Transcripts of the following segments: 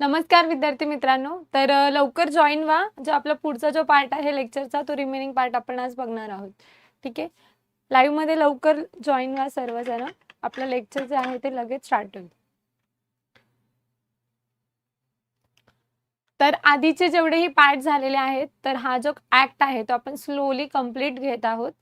नमस्कार विद्यार्थी मित्रांनो. तर लवकर जॉईन व्हा. जो आपला पुढचा जो पार्ट आहे लेक्चरचा तो रिमेनिंग पार्ट आपण आज बघणार आहोत. ठीक आहे? लाईव्हमध्ये लवकर जॉईन व्हा सर्वजण. आपलं लेक्चर जे आहे ते लगेच स्टार्ट होईल. तर आधीचे जेवढेही पार्ट झालेले आहेत तर हा जो ऍक्ट आहे तो आपण स्लोली कंप्लीट घेत आहोत.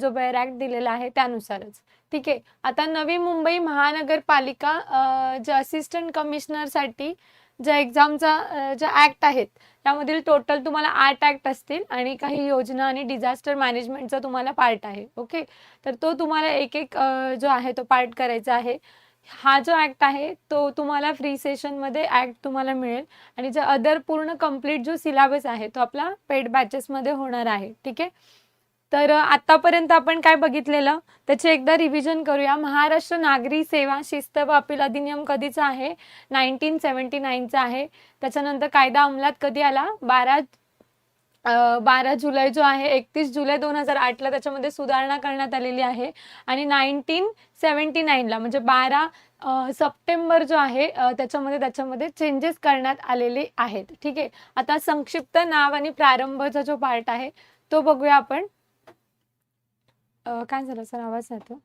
जो बेअर ऍक्ट दिलेला आहे त्यानुसारच. ठीक आहे. आता नवी मुंबई महानगरपालिका ज्या जे असिस्टंट कमिशनरसाठी ज्या एक्झामचा ज्या ऍक्ट आहेत त्यामधील टोटल तुम्हाला आठ ऍक्ट असतील आणि काही योजना आणि डिझास्टर मॅनेजमेंटचा तुम्हाला पार्ट आहे. ओके तर तो तुम्हाला एक एक जो आहे तो पार्ट करायचा आहे. हा जो ऍक्ट आहे तो तुम्हाला फ्री सेशनमध्ये ऍक्ट तुम्हाला मिळेल आणि जो अदर पूर्ण कंप्लीट जो सिलेबस आहे तो आपला पेड बॅचेसमध्ये होणार आहे. ठीक आहे? तर आतापर्यंत आपण काय बघितलेलं? त्याचे एकदा रिव्हिजन करूया. महाराष्ट्र नागरी सेवा शिस्त व अपील अधिनियम कधीचा आहे? नाईन्टीन सेवन्टी नाईनचा आहे. त्याच्यानंतर कायदा अंमलात कधी आला? बारा बारा जुलै जो आहे एकतीस जुलै दोन हजार आठला त्याच्यामध्ये सुधारणा करण्यात आलेली आहे. आणि नाईन्टीन सेवन्टी नाईनला म्हणजे बारा सप्टेंबर जो आहे त्याच्यामध्ये त्याच्यामध्ये चेंजेस करण्यात आलेले आहेत. ठीक आहे? आता संक्षिप्त नाव आणि प्रारंभचा जो पार्ट आहे तो बघूया आपण. अ, काय झालं सर? आवाज येतो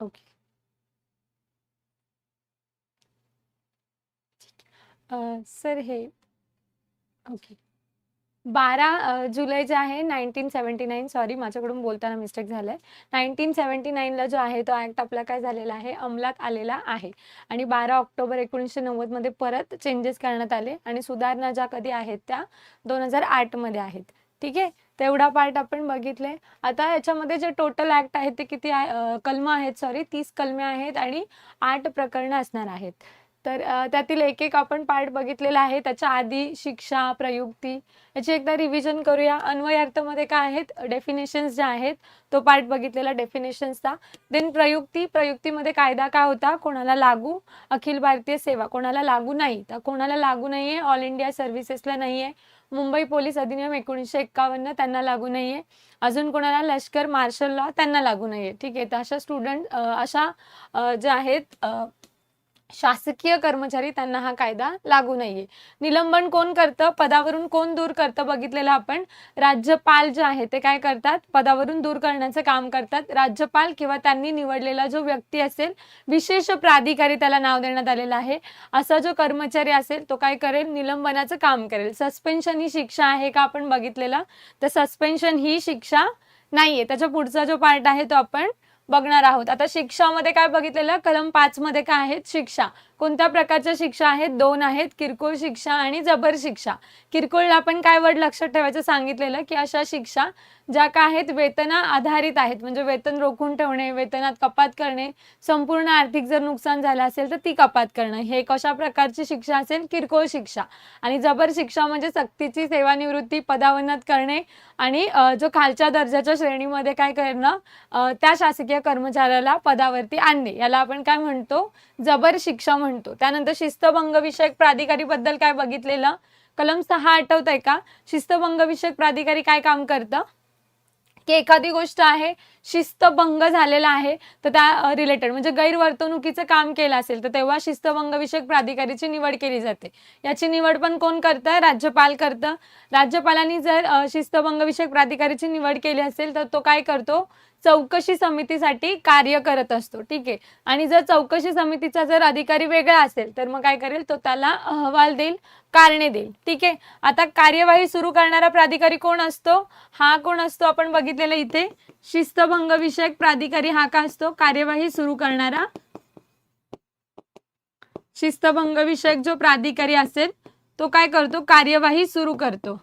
ओके. अ, सर हे ओके. बारा जुलै जे आहे नाईन्टीन सेवन्टी नाईन सॉरी माझ्याकडून बोलताना मिस्टेक झालंय. नाईन्टीन सेवन्टी नाईनला जो आहे तो ऍक्ट आपला काय झालेला आहे? अंमलात आलेला आहे. आणि बारा ऑक्टोबर एकोणीसशे नव्वदमध्ये परत चेंजेस करण्यात आले आणि सुधारणा ज्या कधी आहेत त्या दोन हजार आठमध्ये आहेत. ठीक आहे? तेवढा पार्ट आपण बघितले आता याच्यामध्ये जे टोटल ऍक्ट आहेत ते किती कलम कलमं आहेत सॉरी तीस कलमे आहेत आणि आठ प्रकरणं असणार आहेत. तर त्यातील एक एक आपण पार्ट बघितलेला आहे. त्याच्या आधी शिक्षा प्रयुक्ती याची एकदा रिव्हिजन करूया. अन्वयार्थमध्ये काय आहेत? डेफिनेशन्स ज्या आहेत तो पार्ट बघितलेला डेफिनेशन्सचा देन प्रयुक्ती प्रयुक्तीमध्ये कायदा काय होता? कोणाला लागू? अखिल भारतीय सेवा. कोणाला लागू नाही? तर कोणाला लागू नाहीये? ऑल इंडिया सर्व्हिसेसला नाहीये. मुंबई पोलीस अधिनियम एकोणीसशे एक्कावन्न त्यांना लागू नाहीये. अजून कोणाला? लष्कर मार्शल लॉ त्यांना लागू नाहीये. ठीक आहे. तर अशा स्टुडंट अशा ज्या आहेत शासकीय कर्मचारी त्यांना हा कायदा लागू नाहीये. निलंबन कोण करतं? पदावरून कोण दूर करतं? बघितलेलं आपण. राज्यपाल जे आहे ते काय करतात? पदावरून दूर करण्याचं काम करतात. राज्यपाल किंवा त्यांनी निवडलेला जो व्यक्ती असेल विशेष प्राधिकारी त्याला नाव देण्यात आलेलं आहे. असा जो कर्मचारी असेल तो काय करेल? निलंबनाचं काम करेल. सस्पेन्शन ही शिक्षा आहे का आपण बघितलेला? तर सस्पेन्शन ही शिक्षा नाहीये. त्याच्या पुढचा जो पार्ट आहे तो आपण बघणार आहोत. आता शिक्षामध्ये काय बघितलेलं? कलम पाच मध्ये काय आहेत? शिक्षा. कोणत्या प्रकारच्या शिक्षा आहेत? दोन आहेत. किरकोळ शिक्षा आणि जबर शिक्षा. किरकोळला आपण काय वर्ड लक्षात ठेवायचं? सांगितलेलं की अशा शिक्षा ज्या काय आहेत? वेतना आधारित आहेत. म्हणजे वेतन रोखून ठेवणे वेतनात कपात करणे संपूर्ण आर्थिक जर नुकसान झालं असेल तर ती कपात करणं. हे कशा प्रकारची शिक्षा असेल किरकोळ शिक्षा. आणि जबर शिक्षा म्हणजे सक्तीची सेवानिवृत्ती पदावनात करणे आणि जो खालच्या दर्जाच्या श्रेणीमध्ये काय करणं? त्या शासकीय कर्मचाऱ्याला पदावरती आणणे. याला आपण काय म्हणतो? जबर शिक्षा म्हणतो. त्यानंतर शिस्तभंग विषयक प्राधिकारी बद्दल काय बघितलेलं? कलम सहा आठवत आहे का? शिस्तभंग विषयक प्राधिकारी काय काम करतं? की एखादी गोष्ट आहे शिस्तभंग झालेला आहे तर त्या रिलेटेड म्हणजे गैरवर्तणुकीचं काम केलं असेल तर तेव्हा शिस्तभंग विषयक प्राधिकारीची निवड केली जाते. याची निवड पण कोण करतं? राज्यपाल करतं. राज्यपालांनी जर शिस्तभंग विषयक प्राधिकारीची निवड केली असेल तर तो काय करतो? चौकशी समितीसाठी कार्य करत असतो ठीक आहे? आणि जर चौकशी समितीचा जर अधिकारी वेगळा असेल तर मग काय करेल? तो त्याला अहवाल देईल कारणे देईल ठीक आहे? आता कार्यवाही सुरू करणारा प्राधिकारी कोण असतो? हा कोण असतो? आपण बघितलेलं इथे शिस्तभंग विषयक प्राधिकारी हा का असतो? कार्यवाही सुरू करणारा शिस्तभंग विषयक जो प्राधिकारी असेल तो काय करतो? कार्यवाही सुरू करतो.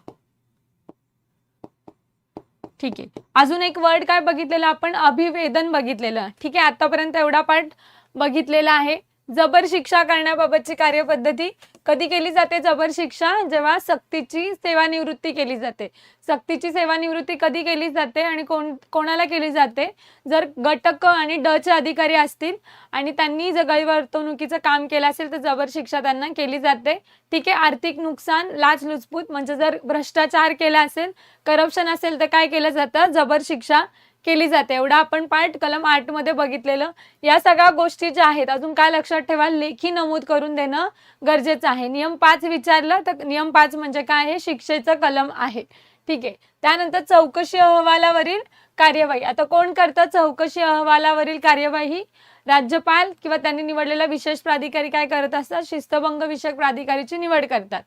ठीक आहे. अजून एक वर्ड काय बघितलेलं आपण? अभिवेदन बघितलेलं. ठीक आहे आतापर्यंत एवढा पार्ट बघितलेला आहे. जबर शिक्षा करण्याबाबतची कार्यपद्धती कधी केली जाते जबर शिक्षा? जेव्हा सक्तीची सेवानिवृत्ती केली जाते. सक्तीची सेवानिवृत्ती कधी केली जाते आणि कोण कोणाला केली जाते? जर गटक आणि डचे अधिकारी असतील आणि त्यांनी जर वर्तवणुकीचं काम केलं असेल तर जबर शिक्षा त्यांना केली जाते. ठीक आहे आर्थिक नुकसान लाचलुचपूत म्हणजे जर भ्रष्टाचार केला असेल करप्शन असेल तर काय केलं जातं? जबर शिक्षा केली जाते. एवढा आपण पाठ कलम आठमध्ये बघितलेलं. या सगळ्या गोष्टी ज्या आहेत अजून काय लक्षात ठेवा लेखी नमूद करून देणं गरजेचं आहे. नियम पाच विचारलं तर नियम पाच म्हणजे काय आहे? शिक्षेचं कलम आहे. ठीक आहे. त्यानंतर चौकशी अहवालावरील कार्यवाही. आता कोण करतं चौकशी अहवालावरील कार्यवाही? राज्यपाल किंवा त्यांनी निवडलेला विशेष प्राधिकारी काय करत असतात? शिस्तभंग विषयक प्राधिकारीची निवड करतात.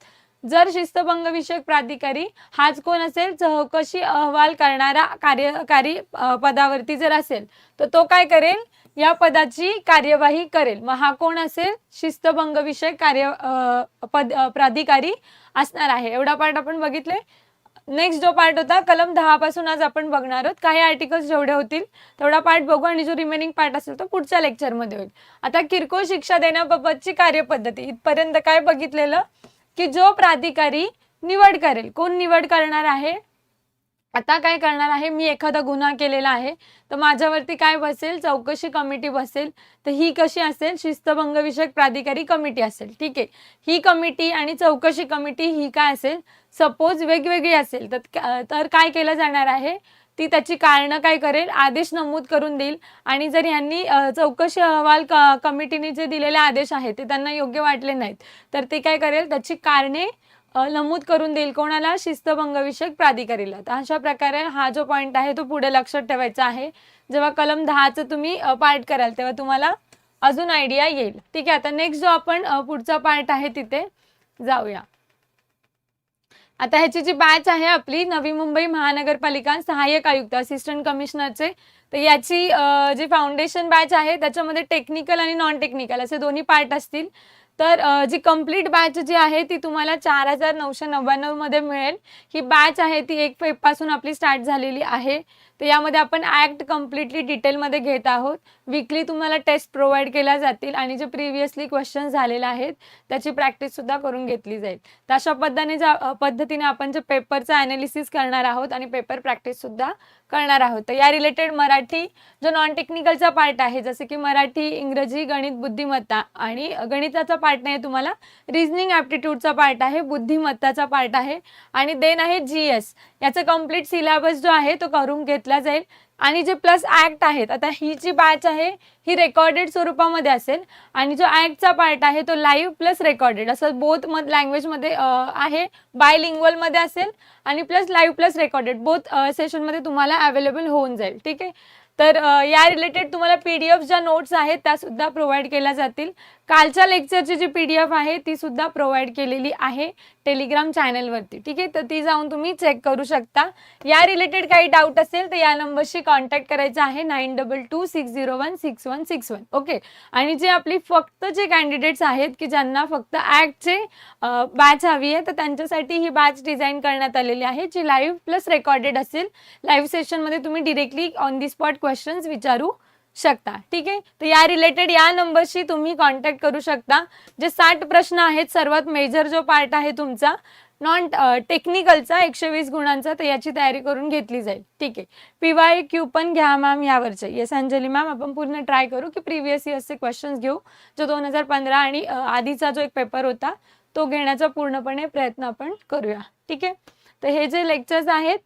जर शिस्तभंग विषयक प्राधिकारी हाच कोण असेल चौकशी अहवाल करणारा कार्यकारी पदावरती जर असेल तर तो काय करेल? या पदाची कार्यवाही करेल. मग हा कोण असेल? शिस्तभंग विषयक कार्य पद प्राधिकारी असणार आहे. एवढा पार्ट आपण बघितले. नेक्स्ट जो पार्ट होता कलम दहा पासून आज आपण बघणार आहोत. काही आर्टिकल्स जेवढे होतील तेवढा पार्ट बघू आणि जो रिमेनिंग पार्ट असेल तो पुढच्या लेक्चरमध्ये होईल. आता किरकोळ शिक्षा देण्याबाबतची कार्यपद्धती इथपर्यंत काय बघितलेलं? की जो प्राधिकारी निवड करेल. कोण निवड करणार आहे? आता काय करणार आहे? मी एखादा गुन्हा केलेला आहे तर माझ्यावरती काय बसेल? चौकशी कमिटी बसेल तर ही कशी असेल? शिस्तभंगविषयक प्राधिकारी कमिटी असेल. ठीक आहे. ही कमिटी आणि चौकशी कमिटी ही काय असेल? सपोज वेगवेगळी असेल. तर तर काय केलं जाणार आहे? ती त्याची कारणं काय करेल आदेश नमूद करून देईल. आणि जर ह्यांनी चौकशी अहवाल क कमिटीने जे दिलेले आदेश आहेत ते त्यांना योग्य वाटले नाहीत तर ते काय करेल त्याची कारणे नमूद करून देईल. कोणाला? शिस्तभंगविषयक प्राधिकारीला. तर अशा प्रकारे हा जो पॉईंट आहे तो पुढे लक्षात ठेवायचा आहे. जेव्हा कलम दहाचं तुम्ही पार्ट कराल तेव्हा तुम्हाला अजून आयडिया येईल. ठीक आहे आता नेक्स्ट जो आपण पुढचा पार्ट आहे तिथे जाऊया. आता ह्याची जी बॅच आहे आपली नवी मुंबई महानगरपालिका सहाय्यक आयुक्त असिस्टंट कमिशनरचे तर याची जी फाउंडेशन बॅच आहे त्याच्यामध्ये टेक्निकल आणि नॉन टेक्निकल असे दोन्ही पार्ट असतील. तर जी कंप्लीट बॅच जी आहे ती तुम्हाला चार हजार नऊशे नव्याण्णवमध्ये मिळेल. ही बॅच आहे ती एक फेबपासून आपली स्टार्ट झालेली आहे. तर यामध्ये आपण ऍक्ट कम्प्लिटली डिटेलमध्ये घेत आहोत. विकली तुम्हाला टेस्ट प्रोव्हाइड केल्या जातील आणि जे प्रिव्हियसली क्वेश्चन झालेले आहेत त्याची प्रॅक्टिस सुद्धा करून घेतली जाईल. तर अशा पद्धतीने ज्या पद्धतीने आपण जे पेपरचं अनालिसिस करणार आहोत आणि पेपर प्रॅक्टिस सुद्धा करणार आहोत. तर या रिलेटेड मराठी जो नॉन टेक्निकलचा पार्ट आहे जसे की मराठी इंग्रजी गणित बुद्धिमत्ता आणि गणिताचा पार्ट नाही तुम्हाला रिझनिंग ॲप्टिट्यूडचा पार्ट आहे बुद्धिमत्ताचा पार्ट आहे आणि देन आहे जी एस याचा कंप्लीट सिलेबस जो आहे तो करून घेतला जाईल. आणि जे प्लस ऍक्ट आहेत आता ही जी बॅच आहे ही रेकॉर्डेड स्वरूपामध्ये असेल. आणि जो ऍक्टचा पार्ट आहे तो लाईव्ह प्लस रेकॉर्डेड असं बोथ मध लँग्वेजमध्ये आहे. बाय लिंग्वलमध्ये असेल आणि plus live plus recorded both सेशनमध्ये तुम्हाला अवेलेबल होऊन जाईल. ठीक आहे? तर या रिलेटेड तुम्हाला पी डी एफ ज्या नोट्स आहेत त्या सुद्धा प्रोव्हाइड केल्या जातील. कालच्या लेक्चरची जी पी डी एफ आहे ती सुद्धा प्रोव्हाइड केलेली आहे टेलिग्राम चॅनलवरती ठीक आहे? तर ती जाऊन तुम्ही चेक करू शकता. या रिलेटेड काही डाऊट असेल तर या नंबरशी कॉन्टॅक्ट करायचा आहे nine double two six zero one six one six one okay आणि जे आपली फक्त जे कॅन्डिडेट्स आहेत की ज्यांना फक्त ॲक्टचे बॅच हवी आहे तर त्यांच्यासाठी ही बॅच डिझाईन करण्यात आलेली आहे जी लाईव्ह प्लस रेकॉर्डेड असेल. लाईव्ह सेशनमध्ये तुम्ही directly on the spot questions विचारू. शकता. ठीक आहे? तर या रिलेटेड या नंबरशी तुम्ही कॉन्टॅक्ट करू शकता. जे साठ प्रश्न आहेत सर्वात मेजर जो पार्ट आहे तुमचा नॉन टेक्निकलचा एकशे वीस गुणांचा तर याची तयारी करून घेतली जाईल. ठीक आहे? पी वाय क्यू पण घ्या मॅम यावरचे. येस अंजली मॅम आपण पूर्ण ट्राय करू की प्रिव्हियस इयर्सचे क्वेश्चन्स घेऊ जो दोन हजार पंधरा आणि आधीचा जो एक पेपर होता तो घेण्याचा पूर्णपणे प्रयत्न आपण करूया. ठीक आहे? तर हे जे लेक्चर्स आहेत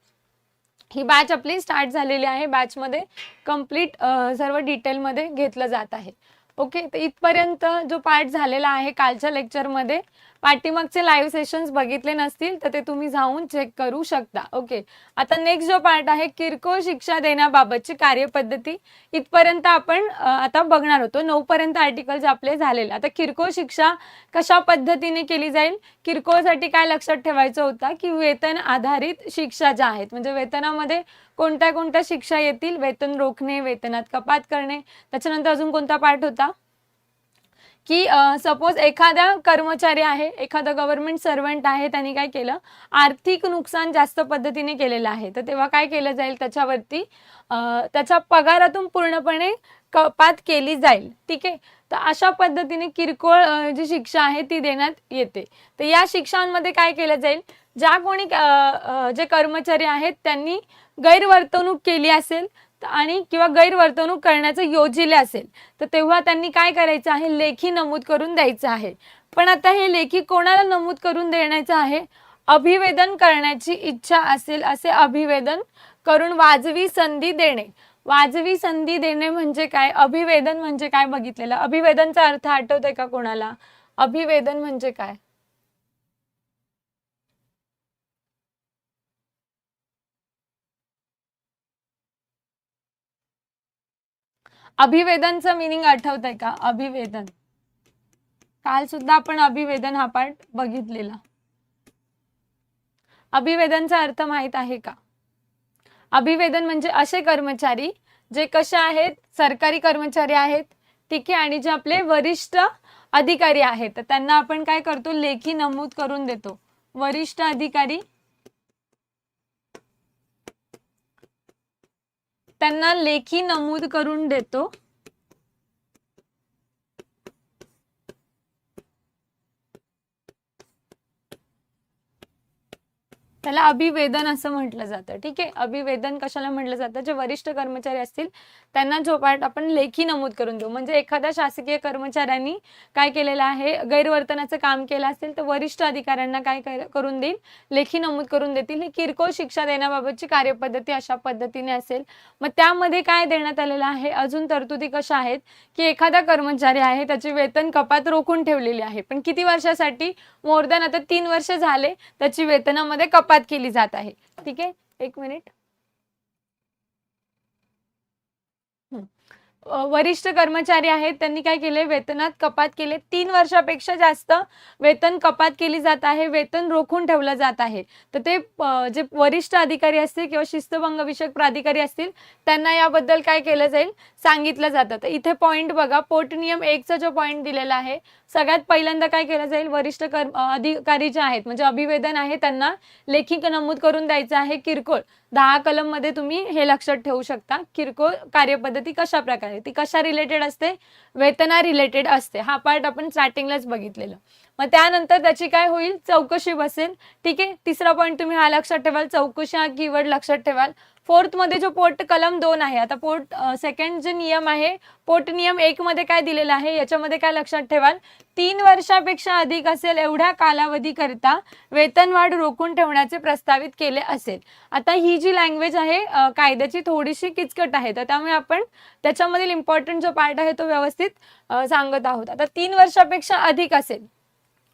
ही बॅच आपली स्टार्ट झालेली आहे. बॅचमध्ये कंप्लीट सर्व डिटेलमध्ये घेतलं जात आहे. ओके तर इथपर्यंत जो पार्ट झालेला आहे कालच्या लेक्चरमध्ये पाठीमागचे लाईव्ह सेशन्स बघितले नसतील तर ते तुम्ही जाऊन चेक करू शकता. ओके आता नेक्स्ट जो पार्ट आहे किरकोळ शिक्षा देण्याबाबतची कार्यपद्धती. इथपर्यंत आपण आता बघणार होतो. नऊ पर्यंत आर्टिकल्स आपले झालेले. आता किरकोळ शिक्षा कशा पद्धतीने केली जाईल? किरकोळसाठी काय लक्षात ठेवायचं होतं की वेतन आधारित शिक्षा ज्या आहेत म्हणजे वेतनामध्ये कोणत्या कोणत्या शिक्षा येतील? वेतन रोखणे वेतनात कपात करणे. त्याच्यानंतर अजून कोणता पार्ट होता? की सपोज एखादा कर्मचारी आहे एखादा गव्हर्नमेंट सर्वंट आहे त्यांनी काय केलं? आर्थिक नुकसान जास्त पद्धतीने केलेलं आहे. तर तेव्हा काय केलं जाईल? त्याच्यावरती त्याच्या पगारातून पूर्णपणे कपात केली जाईल. ठीक आहे? तर अशा पद्धतीने किरकोळ जी शिक्षा आहे ती देण्यात येते. तर या शिक्षांमध्ये काय केलं जाईल? ज्या कोणी जे कर्मचारी आहेत त्यांनी गैरवर्तणूक केली असेल आणि किंवा गैरवर्तणूक करण्याचं योजिले असेल तर तेव्हा त्यांनी काय करायचं आहे? लेखी नमूद करून द्यायचं आहे. पण आता हे लेखी कोणाला नमूद करून देण्याचं आहे? अभिवेदन करण्याची इच्छा असेल असे अभिवेदन करून वाजवी संधी देणे. वाजवी संधी देणे म्हणजे काय? अभिवेदन म्हणजे काय बघितलेलं? अभिवेदनचा अर्थ आठवतोय का कोणाला? अभिवेदन म्हणजे काय? अभिवेदनचं मिनिंग आठवत आहे का? अभिवेदन. काल सुद्धा आपण अभिवेदन हा पाठ बघितलेला. अभिवेदनचा अर्थ माहीत आहे का? अभिवेदन म्हणजे असे कर्मचारी जे कसे आहेत? सरकारी कर्मचारी आहेत. ठीक आहे आणि जे आपले वरिष्ठ अधिकारी आहेत. त्यांना आपण काय करतो? लेखी नमूद करून देतो. वरिष्ठ अधिकारी त्यांना लेखी नमूद करून देतो. त्याला अभिवेदन असं म्हटलं जातं. ठीक आहे? अभिवेदन कशाला म्हटलं जातं? जे वरिष्ठ कर्मचारी असतील त्यांना जो पार्ट आपण लेखी नमूद करून देऊ. म्हणजे एखाद्या शासकीय कर्मचाऱ्यांनी काय केलेलं आहे? गैरवर्तनाचं काम केलं असेल तर वरिष्ठ अधिकाऱ्यांना काय करून देईल? लेखी नमूद करून देतील. ही किरकोळ शिक्षा देण्याबाबतची कार्यपद्धती अशा पद्धतीने असेल. मग त्यामध्ये काय देण्यात आलेलं आहे? अजून तरतुदी कशा आहेत? की एखादा कर्मचारी आहे त्याची वेतन कपात रोखून ठेवलेली आहे. पण किती वर्षासाठी? मोर दॅन आता तीन वर्ष झाले त्याची वेतनामध्ये कपात केली जात आहे. ठीक आहे? एक मिनिट. वरिष्ठ कर्मचारी आहेत त्यांनी काय केले वेतनात कपात केले. तीन वर्षापेक्षा जास्त वेतन कपात केली जात आहे वेतन रोखून ठेवलं जात आहे. तर ते जे वरिष्ठ अधिकारी असतील किंवा शिस्तभंगविषयक प्राधिकारी असतील त्यांना याबद्दल काय केलं जाईल? सांगितलं जातं. तर इथे पॉईंट बघा. पोटनियम एकचा जो पॉईंट दिलेला आहे सगळ्यात पहिल्यांदा काय केलं जाईल? वरिष्ठ कर्म अधिकारी जे आहेत म्हणजे अभिवेदन आहे त्यांना लेखिक नमूद करून द्यायचं आहे किरकोळ. दहा कलममध्ये तुम्ही हे लक्षात ठेवू शकता किरकोळ कार्यपद्धती कशा प्रकारे ती कशा रिलेटेड असते? वेतना रिलेटेड असते. हा पार्ट आपण स्टार्टिंगलाच बघितलेलं. मग त्यानंतर त्याची काय होईल? चौकशी बसेल. ठीक आहे? तिसरा पॉईंट तुम्ही हा लक्षात ठेवाल. चौकशी हा कीवर्ड लक्षात ठेवाल. फोर्थमध्ये जो पोट कलम दोन आहे आता पोट सेकंड जे नियम आहे पोट नियम एक मध्ये काय दिलेला आहे याच्यामध्ये काय लक्षात ठेवाल? तीन वर्षापेक्षा अधिक असेल एवढ्या कालावधी करता वेतनवाढ रोखून ठेवण्याचे प्रस्तावित केले असेल. आता ही जी लँग्वेज आहे कायद्याची थोडीशी किचकट आहे तर त्यामुळे आपण त्याच्यामधील इम्पॉर्टंट जो पार्ट आहे तो व्यवस्थित सांगत आहोत. आता तीन वर्षापेक्षा अधिक असेल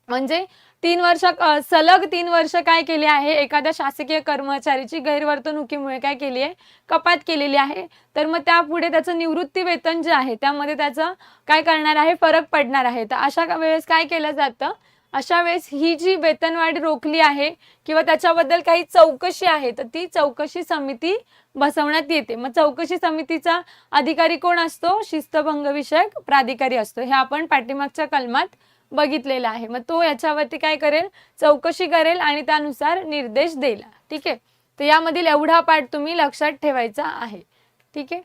म्हणजे तीन वर्ष सलग तीन वर्ष काय केली आहे? एखाद्या शासकीय कर्मचारीची गैरवर्तणुकीमुळे काय केली आहे? कपात केलेली आहे. तर मग त्यापुढे त्याचं निवृत्ती वेतन जे आहे त्यामध्ये त्याचं काय करणार आहे? फरक पडणार आहे. तर अशा वेळेस काय केलं जातं? अशा वेळेस ही जी वेतनवाढ रोखली आहे किंवा त्याच्याबद्दल काही चौकशी आहे तर ती चौकशी समिती बसवण्यात येते. मग चौकशी समितीचा अधिकारी कोण असतो? शिस्तभंग विषयक प्राधिकारी असतो. हे आपण पाठीमागच्या कलमात बघितलेला आहे. मग तो याच्यावरती काय करेल? चौकशी करेल आणि त्यानुसार निर्देश देईल. ठीक आहे? तर यामधील एवढा पार्ट तुम्ही लक्षात ठेवायचा आहे. ठीक आहे?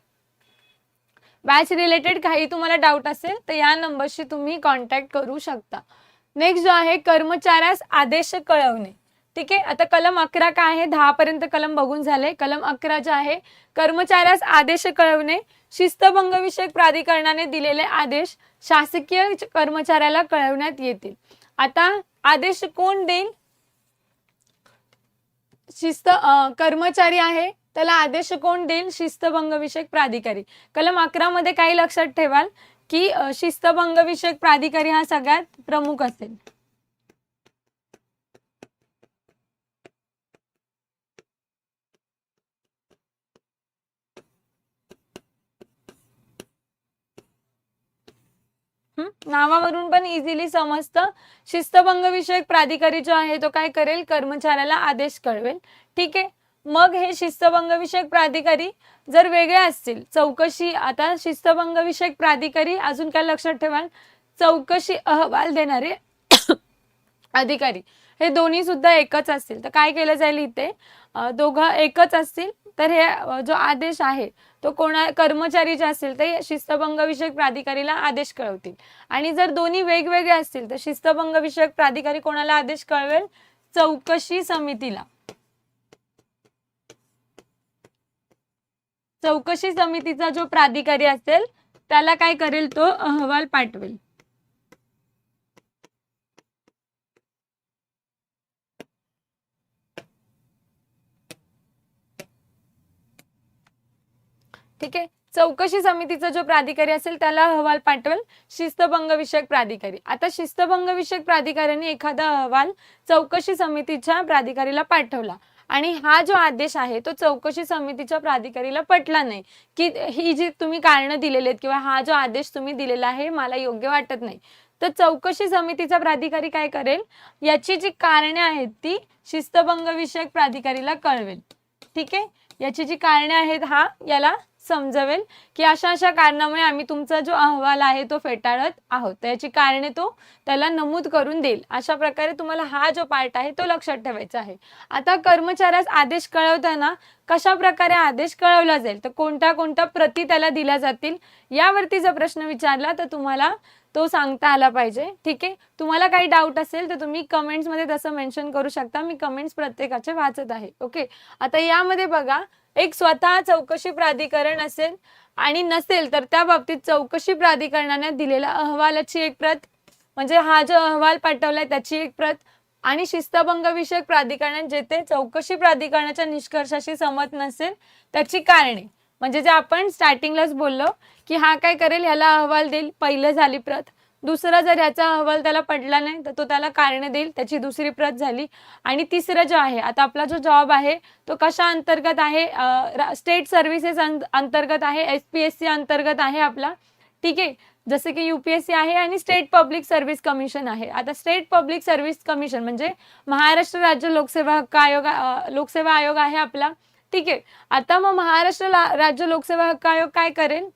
बॅच रिलेटेड काही तुम्हाला डाऊट असेल तर या नंबरशी तुम्ही कॉन्टॅक्ट करू शकता. नेक्स्ट जो आहे कर्मचाऱ्यास आदेश कळवणे. ठीक आहे? आता कलम अकरा काय आहे? दहा पर्यंत कलम बघून झाले. कलम अकरा जे आहे कर्मचाऱ्यास आदेश कळवणे. शिस्तभंग विषयक प्राधिकरणाने दिलेले आदेश शासकीय कर्मचाऱ्याला कळवण्यात येतील. आता आदेश कोण देईल? शिस्त कर्मचारी आहे त्याला आदेश कोण देईल? शिस्तभंग विषयक प्राधिकारी. कलम अकरा मध्ये काही लक्षात ठेवाल की शिस्तभंग विषयक प्राधिकारी हा सगळ्यात प्रमुख असेल. नावावरून पण इझिली समजतं. शिस्तभंग विषयक प्राधिकारी जो आहे तो काय करेल? कर्मचाऱ्याला आदेश कळवेल. ठीक आहे? मग हे शिस्तभंग विषयक प्राधिकारी जर वेगळे असतील चौकशी आता शिस्तभंग विषयक प्राधिकारी अजून काय लक्षात ठेवाल? चौकशी अहवाल देणारे अधिकारी. हे दोन्ही सुद्धा एकच असतील. तर काय केलं जाईल इथे? दोघं एकच असतील. तर हे जो आदेश आहे तो कोणा कर्मचारी जे असतील ते शिस्तभंगविषयक प्राधिकारीला आदेश कळवतील. आणि जर दोन्ही वेगवेगळे असतील तर शिस्तभंगविषयक प्राधिकारी कोणाला आदेश कळवेल? चौकशी समितीला. चौकशी समितीचा जो प्राधिकारी असेल त्याला काय करेल तो अहवाल पाठवेल. ठीक आहे? चौकशी समितीचा जो प्राधिकारी असेल त्याला अहवाल पाठवेल. शिस्तभंग विषयक प्राधिकारी. आता शिस्तभंग विषयक प्राधिकाऱ्याने एखादा अहवाल चौकशी समितीच्या प्राधिकारीला पाठवला. आणि हा जो आदेश आहे तो चौकशी समितीच्या प्राधिकारीला पटला नाही. की ही जी तुम्ही कारणं दिलेली आहेत किंवा हा जो आदेश तुम्ही दिलेला आहे मला योग्य वाटत नाही. तर चौकशी समितीचा प्राधिकारी काय करेल? याची जी कारणे आहेत ती शिस्तभंग विषयक प्राधिकारीला कळवेल. ठीक आहे? याची जी कारणे आहेत हा याला समजवेल की अशा अशा कारणामुळे आम्ही तुमचा जो अहवाल आहे तो फेटाळत आहोत. त्याची कारणे तो त्याला नमूद करून देईल. अशा प्रकारे तुम्हाला हा जो पार्ट आहे तो लक्षात ठेवायचा आहे. आता कर्मचाऱ्यास आदेश कळवताना कशा प्रकारे आदेश कळवला जाईल? तर कोणत्या कोणत्या प्रती त्याला दिल्या जातील? यावरती जर प्रश्न विचारला तर तुम्हाला तो सांगता आला पाहिजे. ठीक आहे? तुम्हाला काही डाऊट असेल तर तुम्ही कमेंट्समध्ये तसं मेन्शन करू शकता. मी कमेंट्स प्रत्येकाचे वाचत आहे. ओके आता यामध्ये बघा एक स्वतः चौकशी प्राधिकरण असेल आणि नसेल तर त्या बाबतीत चौकशी प्राधिकरणाने दिलेल्या अहवालाची एक प्रत म्हणजे हा जो अहवाल पाठवलाय त्याची एक प्रत आणि शिस्तभंग विषयक जेथे चौकशी प्राधिकरणाच्या निष्कर्षाशी सहमत नसेल त्याची कारणे. म्हणजे जे आपण स्टार्टिंगलाच बोललो की हा काय करेल ह्याला अहवाल देईल पहिलं झाली प्रत. दुसरा जर याचा अहवाल त्याला पडला नाही तर तो त्याला कारणे देईल त्याची दुसरी प्रत झाली. आणि तिसरं जो आहे आता आपला जो जॉब आहे तो कशा अंतर्गत आहे? स्टेट सर्व्हिसेस अंतर्गत आहे एस पी एस सी अंतर्गत आहे आपला. ठीक आहे? जसं की युपीएससी आहे आणि स्टेट पब्लिक सर्व्हिस कमिशन आहे. आता स्टेट पब्लिक सर्व्हिस कमिशन म्हणजे महाराष्ट्र राज्य लोकसेवा हक्क आयोग लोकसेवा आयोग आहे आपला. ठीक आहे? आता मग महाराष्ट्र राज्य लोकसेवा हक्क आयोग काय करेल?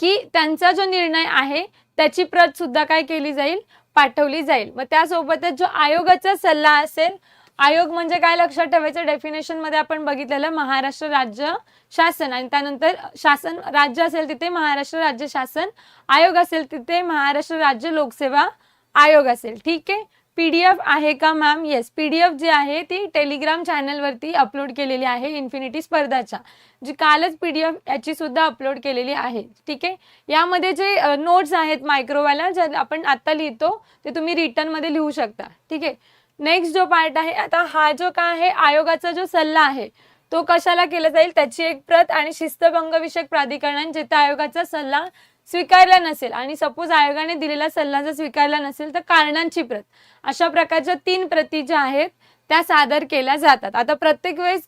की त्यांचा जो निर्णय आहे त्याची प्रत सुद्धा काय केली जाईल? पाठवली जाईल. मग त्यासोबतच जो आयोगाचा सल्ला असेल आयोग म्हणजे काय लक्षात ठेवायचं? डेफिनेशनमध्ये आपण बघितलेलं महाराष्ट्र राज्य शासन आणि त्यानंतर शासन राज्य असेल तिथे महाराष्ट्र राज्य शासन आयोग असेल तिथे महाराष्ट्र राज्य लोकसेवा आयोग असेल. ठीक आहे? पीडीएफ आहे का मॅम येस पीडीएफ जी आहे ती टेलिग्राम चॅनलवरती अपलोड केलेली आहे इन्फिनिटी स्पर्धाच्या. जी कालच पीडीएफ याची सुद्धा अपलोड केलेली आहे. ठीक आहे? यामध्ये जे नोट्स आहेत मायक्रोवाला ज्या आपण आता लिहितो ते तुम्ही रिटर्नमध्ये लिहू शकता. ठीक आहे? नेक्स्ट जो पार्ट आहे आता हा जो काय आहे आयोगाचा जो सल्ला आहे तो कशाला केला जाईल? त्याची एक प्रत आणि शिस्तभंग विषयक प्राधिकरणाने जिथे आयोगाचा सल्ला स्वीकारला नसेल आणि सपोज आयोगाने दिलेला सल्ला जर स्वीकारला नसेल तर कारणांची प्रत. अशा प्रकारच्या तीन प्रती ज्या आहेत त्या सादर केल्या जातात. आता प्रत्येक वेळेस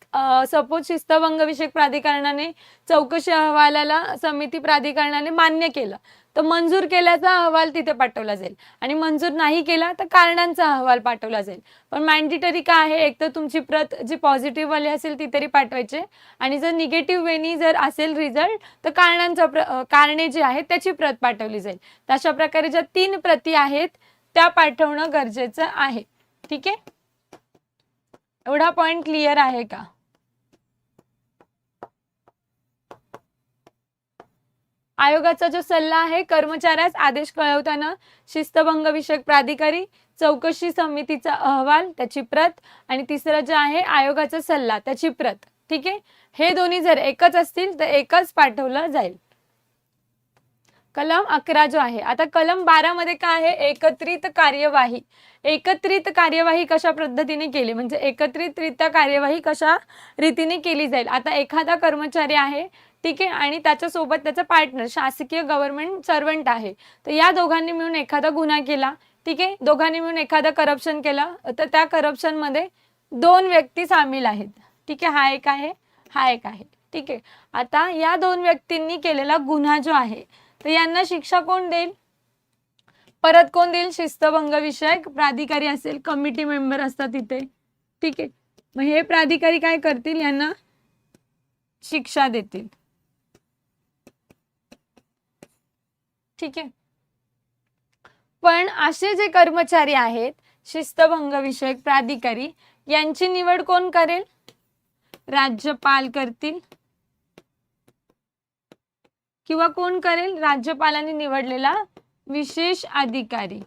सपोज शिस्तभंग विषयक प्राधिकरणाने चौकशी अहवालाला समिती प्राधिकरणाने मान्य केलं तर मंजूर केल्याचा अहवाल तिथे पाठवला जाईल. आणि मंजूर नाही केला तर कारणांचा अहवाल पाठवला जाईल. पण मॅन्डेटरी काय आहे? एक तर तुमची प्रत जी पॉझिटिव्ह वाली असेल ती तरी पाठवायची. आणि जर निगेटिव्ह वेनी जर असेल रिझल्ट तर कारणांचा प्र कारणे जी आहेत त्याची प्रत पाठवली जाईल. तर अशा प्रकारे ज्या तीन प्रती आहेत त्या पाठवणं गरजेचं आहे. ठीक आहे? एवढा पॉइंट क्लिअर आहे का? आयोगाचा जो सल्ला आहे कर्मचाऱ्यास आदेश कळवताना शिस्तभंग विषयक प्राधिकारी चौकशी समितीचा अहवाल त्याची प्रत आणि तिसरं जे आहे आयोगाचा सल्ला त्याची प्रत. ठीक आहे? हे दोन्ही जर एकच असतील तर एकच पाठवलं जाईल. कलम अकरा जो आहे आता कलम बारा मध्ये काय आहे? एकत्रित कार्यवाही. एकत्रित कार्यवाही कशा पद्धतीने केली? म्हणजे एकत्रितरित्या कार्यवाही कशा रीतीने केली जाईल? आता एखादा कर्मचारी आहे ठीक आहे आणि त्याच्यासोबत त्याचा पार्टनर शासकीय गव्हर्नमेंट सर्वंट आहे. तर या दोघांनी मिळून एखादा गुन्हा केला ठीक आहे? दोघांनी मिळून एखादा करप्शन केला तर त्या करप्शनमध्ये दोन व्यक्ती सामील आहेत. ठीक आहे? हा एक आहे हा एक आहे. ठीक आहे? आता या दोन व्यक्तींनी केलेला गुन्हा जो आहे तर यांना शिक्षा कोण देईल? परत कोण देईल? शिस्तभंग विषयक प्राधिकारी असेल कमिटी मेंबर असतात तिथे. ठीक आहे. मग हे प्राधिकारी काय करतील? यांना शिक्षा देतील. ठीक आहे. पण असे जे कर्मचारी आहेत शिस्तभंग विषयक प्राधिकारी यांची निवड कोण करेल? राज्यपाल करतील. किंवा कोण करेल? राज्यपालांनी निवडलेला विशेष अधिकारी.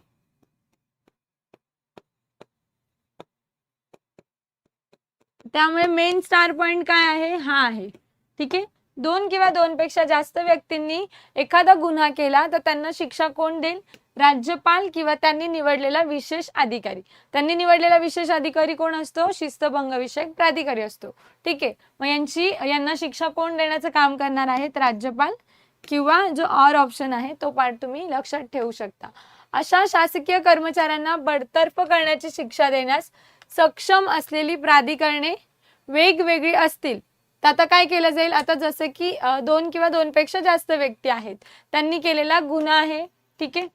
त्यामुळे मेन स्टार पॉइंट काय आहे? हा आहे. ठीक आहे? दोन किंवा दोनपेक्षा जास्त व्यक्तींनी एखादा गुन्हा केला तर त्यांना शिक्षा कोण देईल? राज्यपाल किंवा त्यांनी निवडलेला विशेष अधिकारी. त्यांनी निवडलेला विशेष अधिकारी कोण असतो? शिस्तभंग विषयक प्राधिकारी असतो. ठीक आहे? मग यांची यांना शिक्षा कोण देण्याचं काम करणार आहेत राज्यपाल किंवा जो ऑर ऑप्शन आहे तो पार्ट तुम्ही लक्षात ठेवू शकता. अशा शासकीय कर्मचाऱ्यांना बडतर्फ करण्याची शिक्षा देण्यास सक्षम असलेली प्राधिकरणे वेगवेगळी असतील. तर आता काय केलं जाईल? आता जसं की दोन किंवा दोनपेक्षा जास्त व्यक्ती आहेत. त्यांनी केलेला गुन्हा आहे. ठीक आहे?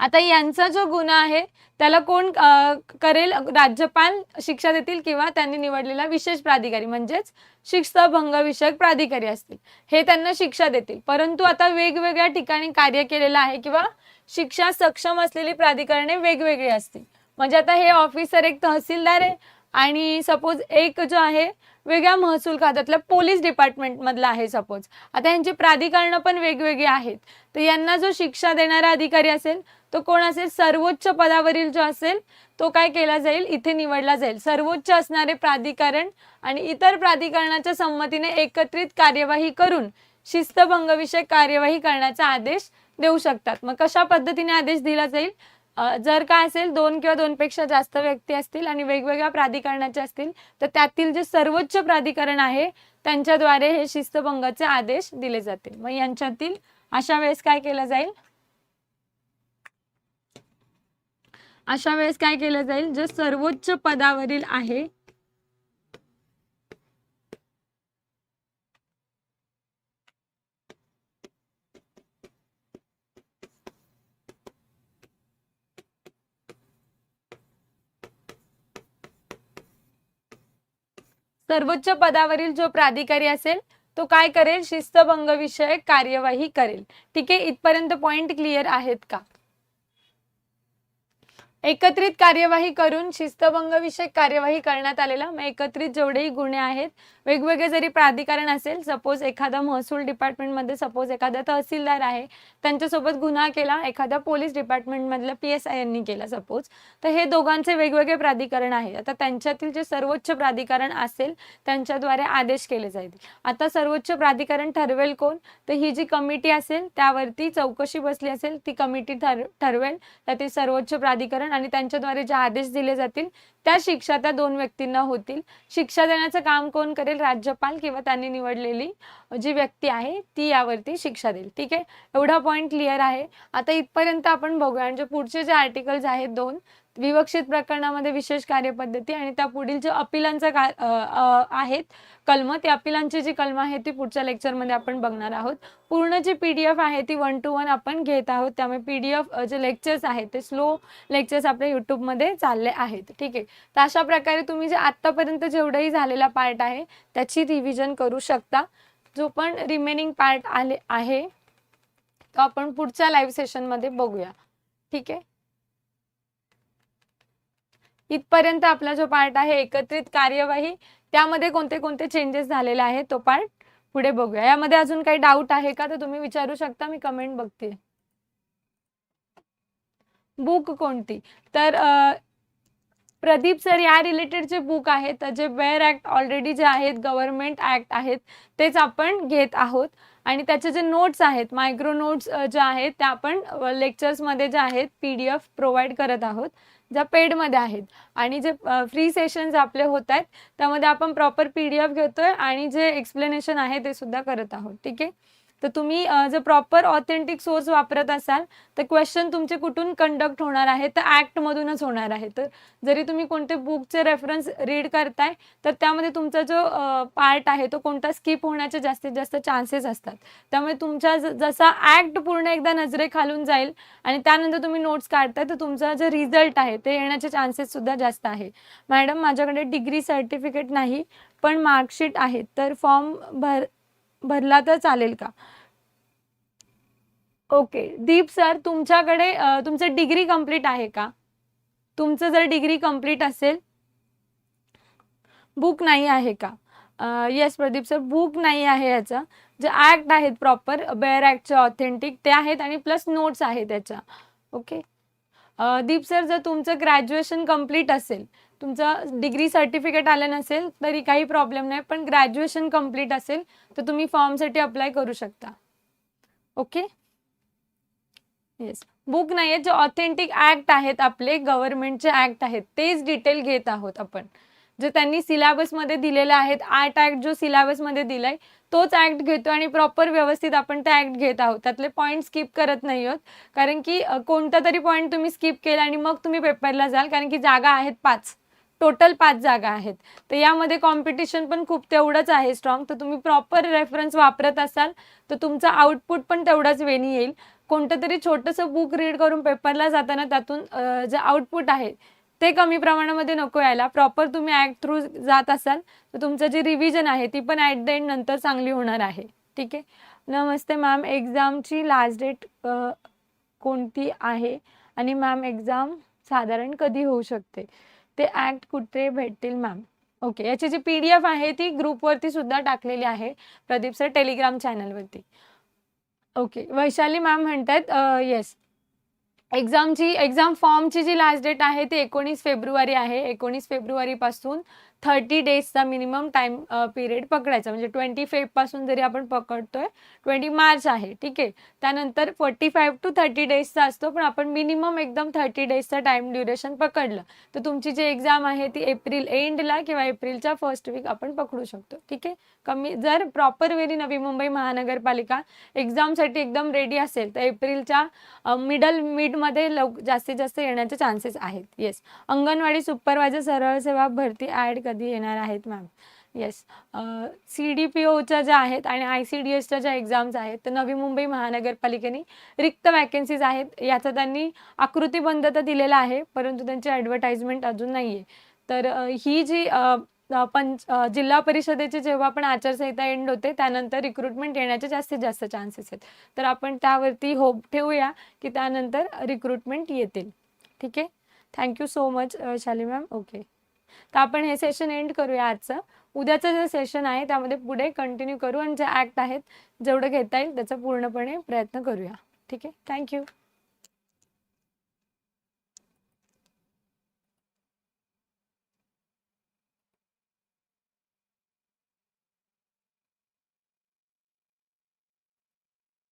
आता यांचा जो गुन्हा आहे त्याला कोण करेल? राज्यपाल शिक्षा देतील किंवा त्यांनी निवडलेला विशेष प्राधिकारी म्हणजेच शिक्षाभंगविषयक विषयक प्राधिकारी असतील हे त्यांना शिक्षा देतील. परंतु आता वेगवेगळ्या ठिकाणी कार्य केलेलं आहे किंवा शिक्षा सक्षम असलेली प्राधिकरणे वेगवेगळी असतील. म्हणजे आता हे ऑफिसर एक तहसीलदार आहे आणि सपोज एक जो आहे वेगळ्या महसूल खात्यातल्या पोलीस डिपार्टमेंट मधला आहे सपोज. आता यांची प्राधिकरणं पण वेगवेगळी आहेत. तर यांना जो शिक्षा देणारा अधिकारी असेल तो कोण असेल? सर्वोच्च पदावरील जो असेल तो काय केला जाईल? इथे निवडला जाईल. सर्वोच्च असणारे प्राधिकरण आणि इतर प्राधिकरणाच्या संमतीने एकत्रित कार्यवाही करून शिस्तभंगविषयक कार्यवाही करण्याचा आदेश देऊ शकतात. मग कशा पद्धतीने आदेश दिला जाईल? जर काय असेल दोन किंवा दोनपेक्षा जास्त व्यक्ती असतील आणि वेगवेगळ्या प्राधिकरणाचे असतील तर त्यातील जे सर्वोच्च प्राधिकरण आहे त्यांच्याद्वारे हे शिस्तभंगाचे आदेश दिले जातील. मग यांच्यातील अशा वेळेस काय केलं जाईल? अशा वेळेस काय केलं जाईल? जे सर्वोच्च पदावरील आहे सर्वोच्च पदावरील जो प्राधिकारी असेल तो काय करेल? शिस्तभंग विषयक कार्यवाही करेल. ठीक आहे? इथपर्यंत पॉइंट क्लिअर आहेत का? एकत्रित कार्यवाही करून शिस्तभंगविषयक कार्यवाही करण्यात आलेला. मग एकत्रित जेवढेही गुन्हे आहेत वेगवेगळे जरी प्राधिकरण असेल सपोज एखादा महसूल डिपार्टमेंटमध्ये सपोज एखादा तहसीलदार आहे त्यांच्यासोबत गुन्हा केला एखाद्या पोलीस डिपार्टमेंटमधल्या पी एस आय यांनी केला सपोज तर हे दोघांचे वेगवेगळे प्राधिकरण आहे. आता त्यांच्यातील जे सर्वोच्च प्राधिकरण असेल त्यांच्याद्वारे आदेश केले जातील आता सर्वोच्च प्राधिकरण ठरवेल कोण? तर ही जी कमिटी असेल त्यावरती चौकशी बसली असेल ती कमिटी ठर ठरवेल. त्यातील सर्वोच्च प्राधिकरण आणि त्यांच्याद्वारे जे आदेश दिले जातील त्या शिक्षा त्या दोन व्यक्तींना होतील. शिक्षा देण्याचं काम कोण करेल? राज्यपाल किंवा त्यांनी निवडलेली जी व्यक्ती आहे ती यावरती शिक्षा देईल. ठीक आहे? एवढा पॉईंट क्लिअर आहे. आता इथपर्यंत आपण बघूया. आणि जे पुढचे जे आर्टिकल्स आहेत दोन विवक्षित प्रकरणामध्ये विशेष कार्यपद्धती आणि त्या पुढील जे अपिलांचा का आहेत कलम ते अपिलांची जी कलम आहे ती पुढच्या लेक्चरमध्ये आपण बघणार आहोत. पूर्ण जी पी डी एफ आहे ती वन टू वन आपण घेत आहोत. त्यामुळे पी डी एफ जे लेक्चर्स आहेत ते स्लो लेक्चर्स आपल्या यूट्यूबमध्ये चालले आहेत. ठीक आहे? तर अशा प्रकारे तुम्ही जे आत्तापर्यंत जेवढंही झालेला पार्ट आहे त्याची रिव्हिजन करू शकता. जो पण रिमेनिंग पार्ट आले आहे तो आपण पुढच्या लाईव्ह सेशनमध्ये बघूया. ठीक आहे? इथपर्यंत आपला जो पार्ट आहे एकत्रित कार्यवाही त्यामध्ये कोणते कोणते चेंजेस झालेले आहेत तो पार्ट पुढे बघूया. यामध्ये अजून काही डाऊट आहे का तर तुम्ही विचारू शकता मी कमेंट बघते. बुक कोणती? तर प्रदीप सर या रिलेटेड जे बुक आहेत जे वेअर ऍक्ट ऑलरेडी जे आहेत गव्हर्नमेंट ऍक्ट आहेत तेच आपण घेत आहोत. आणि त्याचे जे नोट्स आहेत मायक्रो नोट्स जे आहेत त्या आपण लेक्चर्समध्ये जे आहेत पी डी एफ प्रोव्हाइड करत आहोत. ज्या पेडमध्ये आहेत. आणि जे फ्री सेशन्स आपले होत आहेत त्यामध्ये आपण प्रॉपर पी डी एफ घेतोय आणि जे एक्सप्लेनेशन आहे ते सुद्धा करत आहोत. ठीक आहे? तर तुम्ही जर प्रॉपर ऑथेंटिक सोर्स वापरत असाल तर क्वेश्चन तुमचे कुठून कंडक्ट होणार आहे? तर ॲक्टमधूनच होणार आहे. तर जरी तुम्ही कोणते बुकचे रेफरन्स रीड करताय तर त्यामध्ये तुमचा जो पार्ट आहे तो कोणता स्किप होण्याचे जास्तीत जास्त चान्सेस असतात. त्यामुळे तुमच्या ज- जसा ॲक्ट पूर्ण एकदा नजरेखालून जाईल आणि त्यानंतर तुम्ही नोट्स काढताय तर तुमचा जे रिझल्ट आहे ते येण्याचे चान्सेस सुद्धा जास्त आहे. मॅडम माझ्याकडे डिग्री सर्टिफिकेट नाही पण मार्कशीट आहे. तर फॉर्म भर भरला तर चालेल का? ओके दीप सर तुमच्याकडे तुमचं डिग्री कंप्लीट आहे का? तुमचं जर डिग्री कंप्लीट असेल बुक नाही आहे का? येस प्रदीप सर बुक नाही आहे याचं. जे ॲक्ट आहेत प्रॉपर बेअर ॲक्टचे ऑथेंटिक ते आहेत आणि प्लस नोट्स आहेत त्याच्या. ओके दीप सर जर तुमचं ग्रॅज्युएशन कंप्लीट असेल तुमचं डिग्री सर्टिफिकेट आलं नसेल तरी काही प्रॉब्लेम नाही पण ग्रॅज्युएशन कंप्लीट असेल तर तुम्ही फॉर्मसाठी अप्लाय करू शकता. ओके येस बुक नाही आहेत जे ऑथेंटिक ॲक्ट आहेत आपले गव्हर्नमेंटचे ॲक्ट आहेत तेच डिटेल घेत आहोत आपण. जे त्यांनी सिलेबसमध्ये दिलेले आहेत आर्ट ॲक्ट जो सिलेबसमध्ये दिलाय तोच ॲक्ट घेतो आणि प्रॉपर व्यवस्थित आपण ते ॲक्ट घेत आहोत. त्यातले पॉईंट स्किप करत नाही आहोत. कारण की कोणता तरी पॉईंट तुम्ही स्किप केला आणि मग तुम्ही पेपरला जाल कारण की जागा आहेत पाच. टोटल पाच जागा आहेत. तर यामध्ये कॉम्पिटिशन पण खूप तेवढंच आहे स्ट्रॉंग तर तुम्ही प्रॉपर रेफरन्स वापरत असाल तर तुमचा आउटपुट पण तेवढाच वेणी येईल. कोणतं तरी छोटंसं बुक रीड करून पेपरला जाताना त्यातून जे आउटपुट आहे ते कमी प्रमाणामध्ये नको यायला. प्रॉपर तुम्ही ॲक्ट थ्रू जात असाल तर तुमचं जी रिव्हिजन आहे ती पण ॲट द एंड नंतर चांगली होणार आहे. ठीक आहे? नमस्ते मॅम एक्झामची लास्ट डेट कोणती आहे? आणि मॅम एक्झाम साधारण कधी होऊ शकते? ते ॲक्ट कुठे भेटतील मॅम ओके याची जी पी डी एफ आहे ती ग्रुपवरती सुद्धा टाकलेली आहे प्रदीप सर टेलिग्राम चॅनलवरती ओके वैशाली मॅम म्हणतात येस एक्झामची एक्झाम फॉर्मची जी लास्ट डेट आहे ती एकोणीस फेब्रुवारी आहे. एकोणीस फेब्रुवारीपासून थर्टी डेजचा मिनिमम टाईम पिरियड पकडायचा. म्हणजे ट्वेंटी फेबपासून जरी आपण पकडतोय ट्वेंटी मार्च आहे ठीक आहे. त्यानंतर फोर्टी फाईव्ह टू थर्टी डेजचा असतो पण आपण मिनिमम एकदम थर्टी डेजचा टाईम ड्युरेशन पकडलं तर तुमची जी एक्झाम आहे ती एप्रिल एंडला किंवा एप्रिलच्या फर्स्ट वीक आपण पकडू शकतो ठीक आहे. कमी जर प्रॉपर वेरी नवी मुंबई महानगरपालिका एक्झामसाठी एकदम रेडी असेल तर एप्रिलच्या मिडल मिडमध्ये लव जास्तीत जास्त येण्याचे चान्सेस आहेत. येस. अंगणवाडी सुपरवायझर सरळ सेवा भरती ॲड कधी येणार आहेत ma'am yes C D P ओच्या ज्या आहेत आणि आय सी डी एसच्या ज्या एक्झाम्स आहेत तर नवी मुंबई महानगरपालिकेने रिक्त वॅकन्सीज आहेत. याचा त्यांनी आकृतीबंध तर दिलेला आहे परंतु त्यांची ॲडव्हर्टाइजमेंट अजून नाही आहे तर ही जी पंच जिल्हा परिषदेची जेव्हा आपण आचारसंहिता एंड होते त्यानंतर रिक्रुटमेंट येण्याचे जास्तीत जास्त चान्सेस आहेत. तर आपण त्यावरती होप ठेवूया की त्यानंतर रिक्रुटमेंट येतील. ठीक आहे? Thank you so much Shali ma'am okay तर आपण हे सेशन एंड करूया आजचं. उद्याचं जे सेशन आहे त्यामध्ये पुढे कंटिन्यू करू आणि जे ॲक्ट आहेत जेवढं घेता येईल त्याचा पूर्णपणे प्रयत्न करूया. ठीक आहे? थँक्यू